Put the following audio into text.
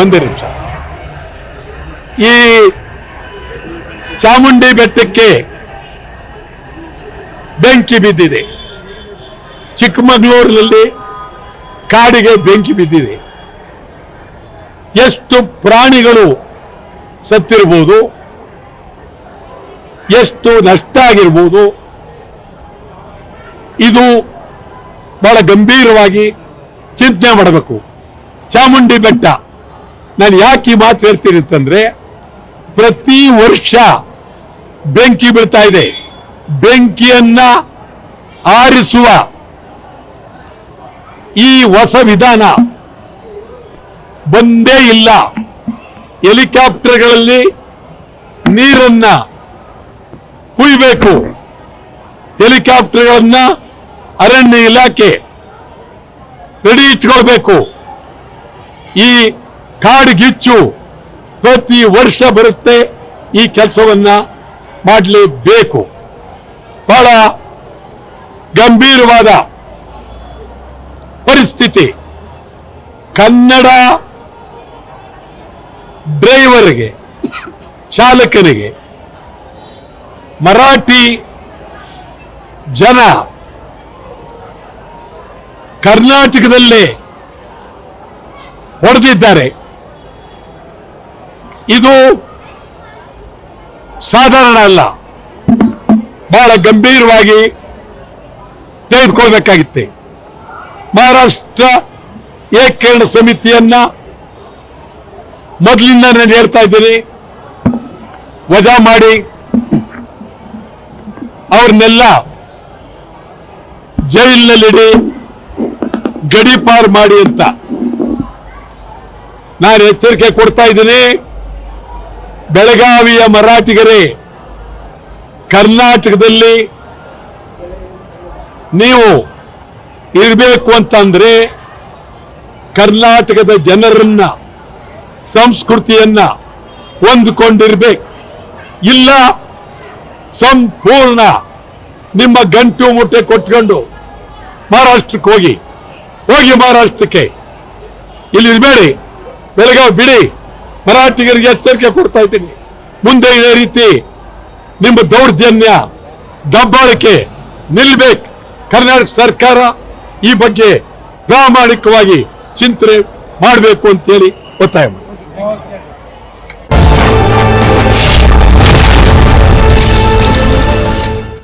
ಒಂದೇ ನಿಮಿಷ. ಈ ಚಾಮುಂಡಿ ಬೆಟ್ಟಕ್ಕೆ ಬೆಂಕಿ ಬಿದ್ದಿದೆ. ಚಿಕ್ಕಮಗಳೂರಿನಲ್ಲಿ ಕಾಡಿಗೆ ಬೆಂಕಿ ಬಿದ್ದಿದೆ. ಎಷ್ಟು ಪ್ರಾಣಿಗಳು ಸತ್ತಿರ್ಬೋದು, ಎಷ್ಟು ನಷ್ಟ ಆಗಿರ್ಬೋದು, ಇದು ಬಹಳ ಗಂಭೀರವಾಗಿ ಚಿಂತನೆ ಮಾಡಬೇಕು. ಚಾಮುಂಡಿ ಬೆಟ್ಟ ನಾನು ಯಾಕೆ ಈ ಮಾತು ಹೇಳ್ತೀನಿ ಅಂತಂದ್ರೆ, ಪ್ರತಿ ವರ್ಷ ಬೆಂಕಿ ಬೀಳ್ತಾ ಇದೆ. ಬೆಂಕಿಯನ್ನ ಆರಿಸುವ ಈ ಹೊಸ ವಿಧಾನ ಬಂದೇ ಇಲ್ಲ. ಹೆಲಿಕಾಪ್ಟರ್ಗಳಲ್ಲಿ ನೀರನ್ನ ಕುಯ್ಬೇಕು. ಹೆಲಿಕಾಪ್ಟರ್ಗಳನ್ನ ಅರಣ್ಯ ಇಲಾಖೆ ರೆಡಿ ಇಟ್ಕೊಳ್ಬೇಕು. ಈ ಕಾಡ್ಗಿಚ್ಚು ಪ್ರತಿ ವರ್ಷ ಬರುತ್ತೆ ಈ ಕೆಲಸವನ್ನ ಮಾಡಲೇಬೇಕು. ಬಹಳ ಗಂಭೀರವಾದ ಪರಿಸ್ಥಿತಿ. ಕನ್ನಡ ಡ್ರೈವರ್ಗೆ, ಚಾಲಕನಿಗೆ, ಮರಾಠಿ ಜನ ಕರ್ನಾಟಕದಲ್ಲೇ ಹೊಡೆದಿದ್ದಾರೆ. ಇದು ಸಾಧಾರಣ ಅಲ್ಲ. ಬಹಳ ಗಂಭೀರವಾಗಿ ತೆಗೆದುಕೊಳ್ಬೇಕಾಗಿತ್ತು. ಮಹಾರಾಷ್ಟ್ರ ಏಕೀಕರಣ ಸಮಿತಿಯನ್ನ ಮೊದಲಿಂದ ನಾನು ಹೇಳ್ತಾ ಇದ್ದೀನಿ. ವಜಾ ಮಾಡಿ. ಅವ್ರನ್ನೆಲ್ಲ ಜೈಲಿನಲ್ಲಿಡಿ ಗಡಿಪಾರ್ ಮಾಡಿ ಅಂತ. ನಾನು ಎಚ್ಚರಿಕೆ ಕೊಡ್ತಾ ಇದ್ದೀನಿ. ಬೆಳಗಾವಿಯ ಮರಾಠಿಗರೇ, ಕರ್ನಾಟಕದಲ್ಲಿ ನೀವು ಇರಬೇಕು ಅಂತಂದ್ರೆ ಕರ್ನಾಟಕದ ಜನರನ್ನ, ಸಂಸ್ಕೃತಿಯನ್ನ ಹೊಂದಿಕೊಂಡಿರ್ಬೇಕು. ಇಲ್ಲ, ಸಂಪೂರ್ಣ ನಿಮ್ಮ ಗಂಟು ಮುಟ್ಟೆ ಕೊಟ್ಕೊಂಡು ಮಹಾರಾಷ್ಟ್ರಕ್ಕೆ ಹೋಗಿ ಹೋಗಿ ಮಹಾರಾಷ್ಟ್ರಕ್ಕೆ. ಇಲ್ಲಿ ಇರಬೇಡಿ ಬೆಳಗಾವಿ ಬಿಡಿ. ಮರಾಠಿಗರಿಗೆ ಎಚ್ಚರಿಕೆ ಕೊಡ್ತಾ ಇದ್ದೀನಿ. ಮುಂದೆ ಇದೇ ರೀತಿ ನಿಮ್ಮ ದೌರ್ಜನ್ಯ, ದಬ್ಬಾಳಿಕೆ ನಿಲ್ಬೇಕು. ಕರ್ನಾಟಕ ಸರ್ಕಾರ ಈ ಬಗ್ಗೆ ಪ್ರಾಮಾಣಿಕವಾಗಿ ಚಿಂತನೆ ಮಾಡಬೇಕು ಅಂತೇಳಿ ಒತ್ತಾಯ ಮಾಡಿ